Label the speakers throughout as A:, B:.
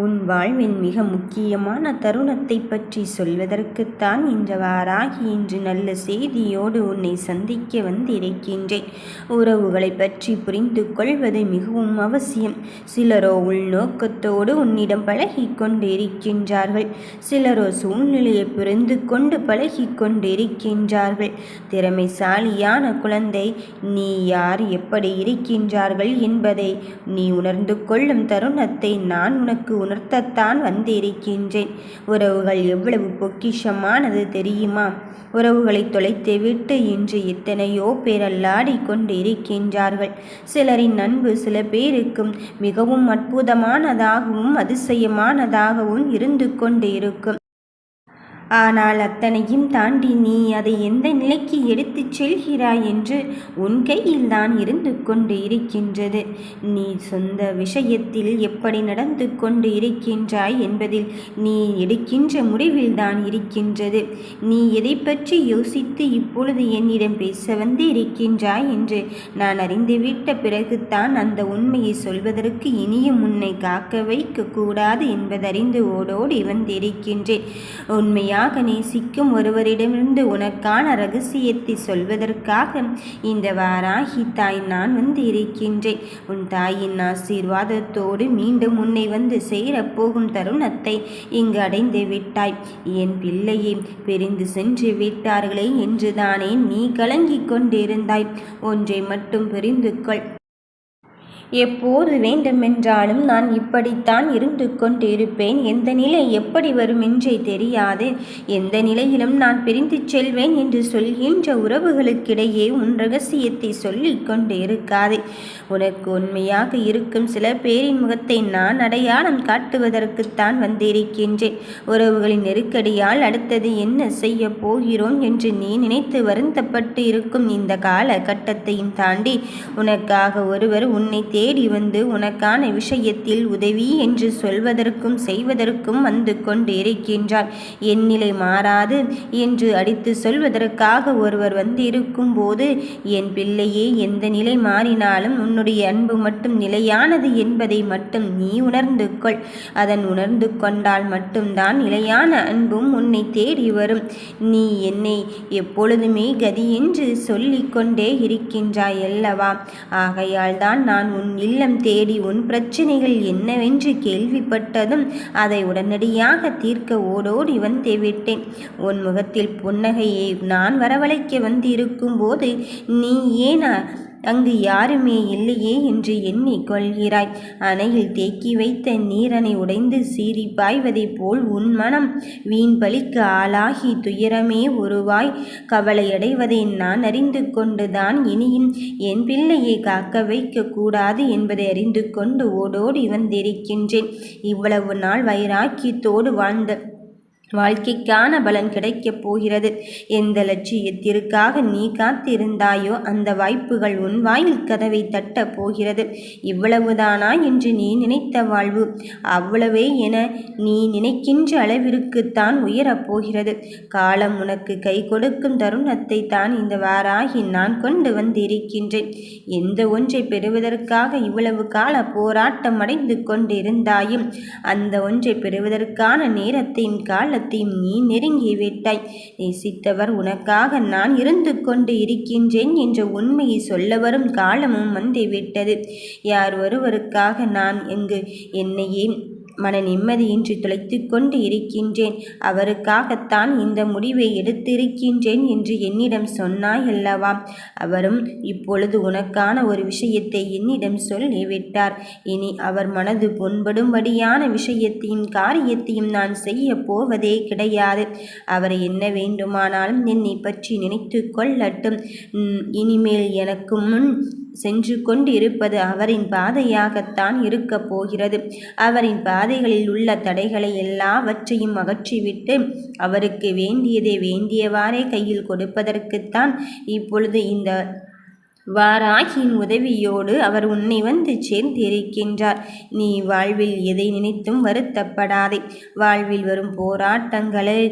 A: உன் வாழ்வின் மிக முக்கியமான தருணத்தை பற்றி சொல்வதற்குத்தான் இன்று வாராகி இன்று நல்ல செய்தியோடு உன்னை சந்திக்க வந்திருக்கின்றேன். உறவுகளை பற்றி புரிந்து கொள்வது மிகவும் அவசியம். சிலரோ உள்நோக்கத்தோடு உன்னிடம் பழகி கொண்டிருக்கின்றார்கள். சிலரோ சூழ்நிலையை புரிந்து கொண்டு பழகி கொண்டிருக்கின்றார்கள். திறமைசாலியான குழந்தை நீ யார் எப்படி இருக்கின்றார்கள் என்பதை நீ உணர்ந்து கொள்ளும் தருணத்தை நான் உனக்கு உணர்த்தத்தான் வந்திருக்கின்றேன். உறவுகள் எவ்வளவு பொக்கிஷமானது தெரியுமா? உறவுகளை தொலைத்துவிட்டு இன்று எத்தனையோ பேரல்லாடி கொண்டிருக்கின்றார்கள். இருக்கின்றார்கள் சிலரின் அன்பு சில பேருக்கும் மிகவும் அற்புதமானதாகவும் அதிசயமானதாகவும் இருந்து கொண்டு இருக்கும் ஆனால் அத்தனையும் தாண்டி நீ அதை எந்த நிலைக்கு எடுத்துச் செல்கிறாய் என்று உன் கையில் தான் இருந்து கொண்டு இருக்கின்றது. நீ சொந்த விஷயத்தில் எப்படி நடந்து கொண்டு இருக்கின்றாய் என்பதில் நீ எடுக்கின்ற முடிவில் தான் இருக்கின்றது. நீ எதை பற்றி யோசித்து இப்பொழுது என்னிடம் பேச வந்து இருக்கின்றாய் என்று நான் அறிந்துவிட்ட பிறகுதான் அந்த உண்மையை சொல்வதற்கு இனியும் உன்னை காக்க வைக்க கூடாது என்பதறிந்து ஓடோடி வந்திருக்கின்றேன். உண்மையா உண்மையாக நேசிக்கும் ஒருவரிடமிருந்து உனக்கான ரகசியத்தை சொல்வதற்காக இந்த வாராகி தாய் நான் வந்து இருக்கின்றேன். உன் தாயின் ஆசீர்வாதத்தோடு மீண்டும் உன்னை வந்து சேரப்போகும் தருணத்தை இங்கு அடைந்து விட்டாய். என் பிள்ளையை பிரிந்து சென்று விட்டார்களே என்றுதானே நீ கலங்கிக் கொண்டிருந்தாய். ஒன்றை மட்டும் புரிந்து கொள். எப்போது வேண்டுமென்றாலும் நான் இப்படித்தான் இருந்து கொண்டிருப்பேன். எந்த நிலை எப்படி வரும் என்றே தெரியாது. எந்த நிலையிலும் நான் பிரிந்து செல்வேன் என்று சொல்கின்ற உறவுகளுக்கிடையே உன் ரகசியத்தை சொல்லிக் கொண்டு இருக்காதே உனக்கு உண்மையாக இருக்கும் சில பேரின் முகத்தை நான் அடையாளம் காட்டுவதற்குத்தான் வந்திருக்கின்றேன். உறவுகளின் நெருக்கடியால் அடுத்தது என்ன செய்ய போகிறோம் என்று நீ நினைத்து வருந்தப்பட்டு இருக்கும் இந்த காலகட்டத்தையும் தாண்டி உனக்காக ஒருவர் உன்னை தேடி வந்து உனக்கான விஷயத்தில் உதவி என்று சொல்வதற்கும் செய்வதற்கும் வந்து கொண்டு இருக்கின்றார் என் நிலை மாறாது என்று அடித்து சொல்வதற்காக ஒருவர் வந்து இருக்கும் போது என் பிள்ளையே எந்த நிலை மாறினாலும் உன்னுடைய அன்பு மட்டும் நிலையானது என்பதை மட்டும் நீ உணர்ந்து கொள். அதன் உணர்ந்து கொண்டால் மட்டும்தான் நிலையான அன்பும் உன்னை தேடி வரும். நீ என்னை எப்பொழுதுமே கதி என்று சொல்லிக்கொண்டே இருக்கின்றாய் அல்லவா? ஆகையால் தான் நான் உன் இல்லம் தேடி உன் பிரச்சனைகள் என்னவென்று கேள்விப்பட்டதும் அதை உடனடியாக தீர்க்க ஓடோடி வந்து விட்டேன். உன் முகத்தில் புன்னகையை நான் வரவழைக்க வந்திருக்கும் போது நீ ஏன் அங்கு யாருமே இல்லையே என்று எண்ணி கொள்கிறாய். அணையில் தேக்கி வைத்த நீரனை உடைந்து சீறி பாய்வதைப் போல் உன் மனம் வீண் பலிக்கு ஆளாகி துயரமே உருவாய். கவலையடைவதை நான் அறிந்து கொண்டுதான் இனியும் என் பிள்ளையை காக்க வைக்க கூடாது என்பதை அறிந்து கொண்டு ஓடோடி வந்திருக்கின்றேன். இவ்வளவு நாள் வைராக்கியத்தோடு வாழ்ந்த வாழ்க்கைக்கான பலன் கிடைக்கப் போகிறது. எந்த லட்சியத்திற்காக நீ காத்திருந்தாயோ அந்த வாய்ப்புகள் உன் வாயில் கதவை தட்டப் போகிறது. இவ்வளவுதானா என்று நீ நினைத்த வாழ்வு. அவ்வளவே என நீ நினைக்கின்ற அளவிற்குத்தான் உயரப் போகிறது. காலம் உனக்கு கை கொடுக்கும் தருணத்தை தான் இந்த வாராகி நான் கொண்டு வந்திருக்கின்றேன். எந்த ஒன்றை பெறுவதற்காக இவ்வளவு கால போராட்டம் அடைந்து கொண்டிருந்தாயும் அந்த ஒன்றை பெறுவதற்கான நேரத்தையும் கால மரணத்தையும் நீ நெருங்கிவிட்டாய். நேசித்தவர் உனக்காக நான் இருந்து கொண்டு இருக்கின்றேன் என்ற உண்மையை சொல்ல வரும் காலமும் வந்துவிட்டது. யார் ஒருவருக்காக நான் எங்கு என்னையே மன நிம்மதியின்றி துளைத்து கொண்டு இருக்கின்றேன். அவருக்காகத்தான் இந்த முடிவை எடுத்திருக்கின்றேன் என்று என்னிடம் சொன்னாய் அல்லவா? அவரும் இப்பொழுது உனக்கான ஒரு விஷயத்தை என்னிடம் சொல்லிவிட்டார் இனி அவர் மனது புண்படும்படியான விஷயத்தையும் காரியத்தையும் நான் செய்ய போவதே கிடையாது. அவர் என்ன வேண்டுமானாலும் என்னை பற்றி நினைத்து கொள்ளட்டும். இனிமேல் எனக்கு முன் சென்று கொண்டிருப்பது அவரின் பாதையாகத்தான் இருக்கப் போகிறது. அவரின் பாதைகளில் உள்ள தடைகளை எல்லாவற்றையும் அகற்றிவிட்டு அவருக்கு வேண்டியதை வேண்டியவாறே கையில் கொடுப்பதற்குத்தான் இப்பொழுது இந்த வாராகியின் உதவியோடு அவர் உன்னை வந்து சேர்ந்திருக்கின்றார். நீ வாழ்வில் எதை நினைத்தும் வருத்தப்படாதே. வாழ்வில் வரும் போராட்டங்களில்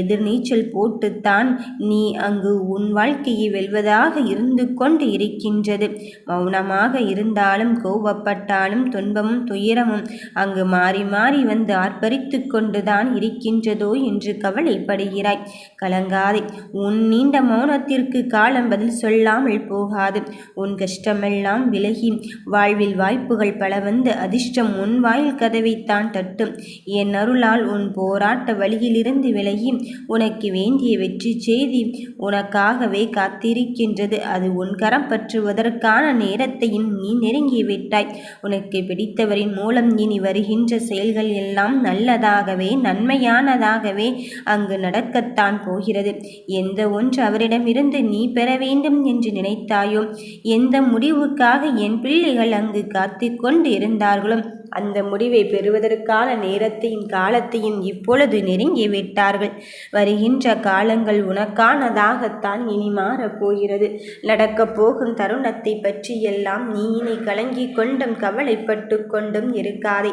A: எதிர்நீச்சல் போட்டுத்தான் நீ அங்கு உன் வாழ்க்கையை வெல்வதாக இருந்து கொண்டு இருக்கின்றது. மௌனமாக இருந்தாலும் கோபப்பட்டாலும் துன்பமும் துயரமும் அங்கு மாறி மாறி வந்து ஆர்ப்பரித்து கொண்டுதான் இருக்கின்றதோ என்று கவலைப்படுகிறாய். கலங்காதே. உன் நீண்ட மௌனத்திற்கு காலம் பதில் சொல்லாமல் போக போகாது உன் கஷ்டமெல்லாம் விலகி வாழ்வில் வாய்ப்புகள் பல வந்து அதிர்ஷ்டம் உன் வாயில் கதவைத்தான் தட்டும். என் அருளால் உன் போராட்ட வழியிலிருந்து விலகி உனக்கு வேண்டிய வெற்றி செய்தி உனக்காகவே காத்திருக்கின்றது. அது உன் கரம் பற்றுவதற்கான நேரத்தையும் நீ நெருங்கிவிட்டாய் உனக்கு பிடித்தவரின் மூலம் இனி வருகின்ற செயல்கள் எல்லாம் நல்லதாகவே நன்மையானதாகவே அங்கு நடக்கத்தான் போகிறது. எந்த ஒன்று அவரிடமிருந்து நீ பெற வேண்டும் என்று நினைத்தாய் இருந்தாயோ எந்த முடிவுக்காக என் பிள்ளைகள் அங்கு காத்து கொண்டு இருந்தார்களோ அந்த முடிவை பெறுவதற்கான நேரத்தையும் காலத்தையும் இப்பொழுது நெருங்கி விட்டார்கள். வருகின்ற காலங்கள் உனக்கானதாகத்தான் இனி மாறப்போகிறது நடக்கப் போகும் தருணத்தை பற்றியெல்லாம் நீ இனி கலங்கி கொண்டும் கவலைப்பட்டு கொண்டும் இருக்காதே.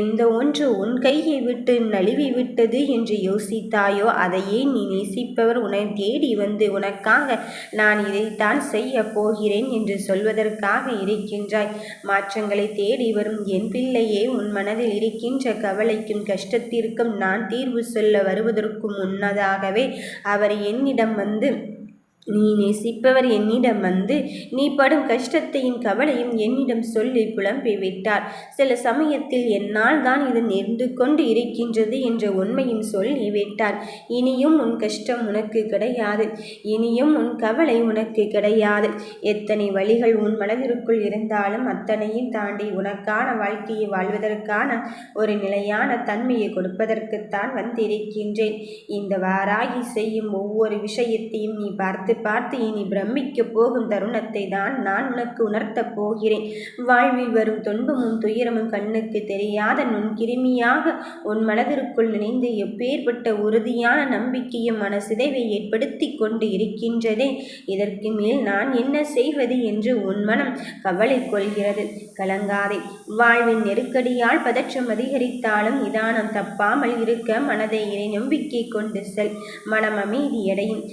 A: எந்த ஒன்று உன் கையை விட்டு நழுவி விட்டது என்று யோசித்தாயோ அதையே நீ நேசிப்பவர் உன்னை தேடி வந்து உனக்காக நான் இதைத்தான் செய்ய போகிறேன் என்று சொல்வதற்காக இருக்கின்றாய். மாற்றங்களை தேடி வரும் என் பிள்ளை இல்லையே உன் மனதில் இருக்கின்ற கவலைக்கும் கஷ்டத்திற்கும் நான் தீர்வு சொல்ல வருவதற்கு முன்னதாகவே அவர் என்னிடம் வந்து நீ நேசிப்பவர் என்னிடம் வந்து நீ படும் கஷ்டத்தையும் கவலையும் என்னிடம் சொல்லி புலம்பி விட்டார். சில சமயத்தில் என்னால் தான் இது நேர்ந்து கொண்டு இருக்கின்றது என்ற உண்மையும் சொல்லிவிட்டார் இனியும் உன் கஷ்டம் உனக்கு கிடையாது. இனியும் உன் கவலை உனக்கு கிடையாது. எத்தனை வழிகள் உன் மனதிற்குள் இருந்தாலும் அத்தனையும் தாண்டி உனக்கான வாழ்க்கையை வாழ்வதற்கான ஒரு நிலையான தன்மையை கொடுப்பதற்குத்தான் வந்திருக்கின்றேன். இந்த வாராகி செய்யும் ஒவ்வொரு விஷயத்தையும் நீ பார்த்து பார்த்து பார்த்து இனி பிரமிக்கப் போகும் தருணத்தை தான் நான் உனக்கு உணர்த்தப் போகிறேன். வாழ்வில் வரும் துன்பமும் துயரமும் கண்ணுக்கு தெரியாத நுண்கிருமியாக உன் மனதிற்குள் நினைந்து எப்பேற்பட்ட உறுதியான நம்பிக்கையும் மனசிதைவை ஏற்படுத்தி கொண்டு இருக்கின்றதே. இதற்கு மேல் நான் என்ன செய்வது என்று உன் மனம் கவலை கொள்கிறது. கலங்காதே. வாழ்வின் நெருக்கடியால் பதற்றம் அதிகரித்தாலும் நிதானம் தப்பாமல் இருக்க மனதை இறை நம்பிக்கை கொண்டு செல். மனம் அமைதியடையும்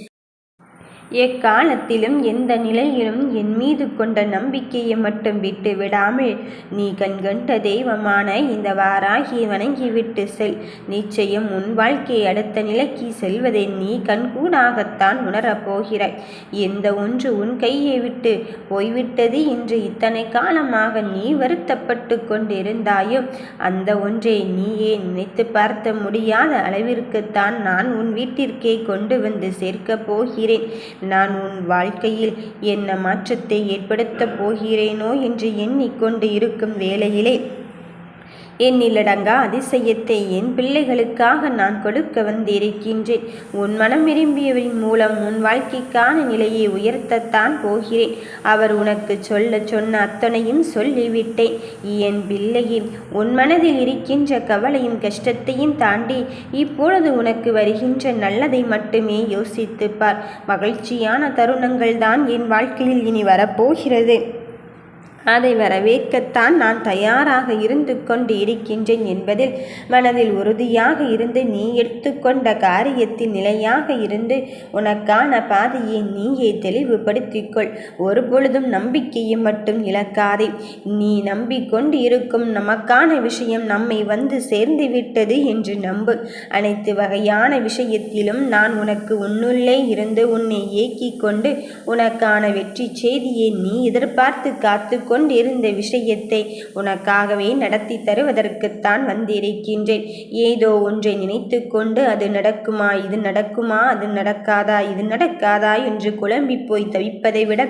A: எக்காலத்திலும் எந்த நிலையிலும் என் மீது கொண்ட நம்பிக்கையை மட்டும் விட்டு விடாமல் நீ கண்கண்ட தெய்வமான இந்த வாராகி வணங்கிவிட்டு செல். நிச்சயம் உன் வாழ்க்கை அடுத்த நிலைக்கு செல்வதை நீ கண்கூடாகத்தான் உணரப்போகிறாய் எந்த ஒன்று உன் கையை விட்டு போய்விட்டது என்று இத்தனை காலமாக நீ வருத்தப்பட்டு கொண்டிருந்தாயோ அந்த ஒன்றை நீயே நினைத்து பார்த்த முடியாத அளவிற்குத்தான் நான் உன் வீட்டிற்கே கொண்டு வந்து சேர்க்கப் போகிறேன். நான் உன் வாழ்க்கையில் என்ன மாற்றத்தை ஏற்படுத்தப் போகிறேனோ என்று எண்ணிக்கொண்டு இருக்கும் வேளையிலே என்னிலடங்கா அதிசயத்தை என் பிள்ளைகளுக்காக நான் கொடுக்க வந்திருக்கின்றேன். உன் மனம் விரும்பியவரின் மூலம் உன் வாழ்க்கைக்கான நிலையை உயர்த்தத்தான் போகிறேன். அவர் உனக்கு சொல்ல சொன்ன அத்தனையும் சொல்லிவிட்டேன். என் பிள்ளையே உன் மனதில் இருக்கின்ற கவலையும் கஷ்டத்தையும் தாண்டி இப்பொழுது உனக்கு வருகின்ற நல்லதை மட்டுமே யோசித்துப்பார் மகிழ்ச்சியான தருணங்கள் தான் என் வாழ்க்கையில் இனி வரப்போகிறது. அதை வரவேற்கத்தான் நான் தயாராக இருந்து கொண்டு இருக்கின்றேன் என்பதில் மனதில் உறுதியாக இருந்து நீ எடுத்துக்கொண்ட காரியத்தில் நிலையாக இருந்து உனக்கான பாதையை நீயே தெளிவுபடுத்திக்கொள். ஒரு பொழுதும் நம்பிக்கையை மட்டும் இழக்காதே. நீ நம்பிக்கொண்டு இருக்கும் நமக்கான விஷயம் நம்மை வந்து சேர்ந்து விட்டது என்று நம்பு. அனைத்து வகையான விஷயத்திலும் நான் உனக்கு உன்னுள்ளே இருந்து உன்னை இயக்கிக் கொண்டு உனக்கான வெற்றி செய்தியை நீ எதிர்பார்த்து காத்து கொண்டிருந்த விஷயத்தை உனக்காகவே நடத்தி தருவதற்குத்தான் வந்திருக்கின்றேன். ஏதோ ஒன்றை நினைத்து கொண்டு அது நடக்குமா இது நடக்குமா அது நடக்காதா இது நடக்காதா என்று குழம்பி போய் தவிப்பதை விட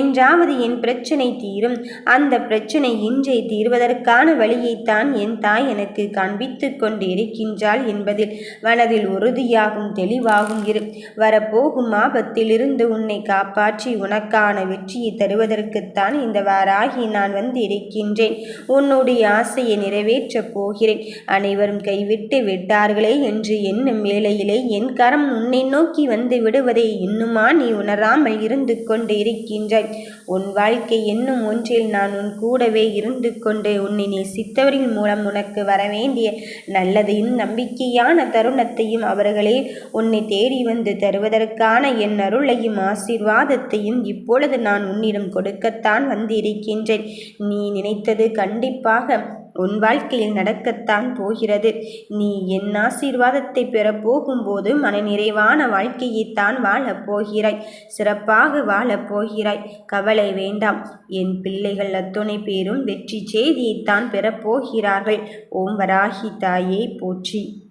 A: என்றாவது என் பிரச்சனை தீரும். அந்த பிரச்சனை இன்றை தீர்வதற்கான வழியைத்தான் என் தாய் எனக்கு காண்பித்து கொண்டு இருக்கின்றாள் என்பதில் மனதில் உறுதியாகும் தெளிவாகும் இரு. வரப்போகும் ஆபத்திலிருந்து உன்னை காப்பாற்றி உனக்கான வெற்றியை தருவதற்குத்தான் இந்த வாரா வராகி நான் வந்திருக்கின்றேன் உன்னுடைய ஆசையை நிறைவேற்றப் போகிறேன். அனைவரும் கைவிட்டு விட்டார்களே என்று என்னும் வேளையிலே என் கரம் உன்னை நோக்கி வந்து விடுவதை இன்னுமா நீ உணராமல் இருந்து கொண்டு இருக்கின்றாய். உன் வாழ்க்கை என்னும் ஒன்றில் நான் உன் கூடவே இருந்து கொண்டு உன்னை நேசித்தவரின் மூலம் உனக்கு வரவேண்டிய நல்லதையும் நம்பிக்கையான தருணத்தையும் அவர்களே உன்னை தேடி வந்து தருவதற்கான என் அருளையும் ஆசீர்வாதத்தையும் இப்பொழுது நான் உன்னிடம் கொடுக்கத்தான் வந்திருக்கிறேன். வந்திருக்கின்றேன் நீ நினைத்தது கண்டிப்பாக உன் வாழ்க்கையில் நடக்கத்தான் போகிறது. நீ என் ஆசீர்வாதத்தை பெறப் போகும்போது மனநிறைவான வாழ்க்கையைத்தான் வாழப் போகிறாய். சிறப்பாக வாழப் போகிறாய். கவலை வேண்டாம். என் பிள்ளைகள் அத்துணை பேரும் வெற்றி செய்தியைத்தான் பெறப்போகிறார்கள் ஓம் வராகி தாயே போற்றி.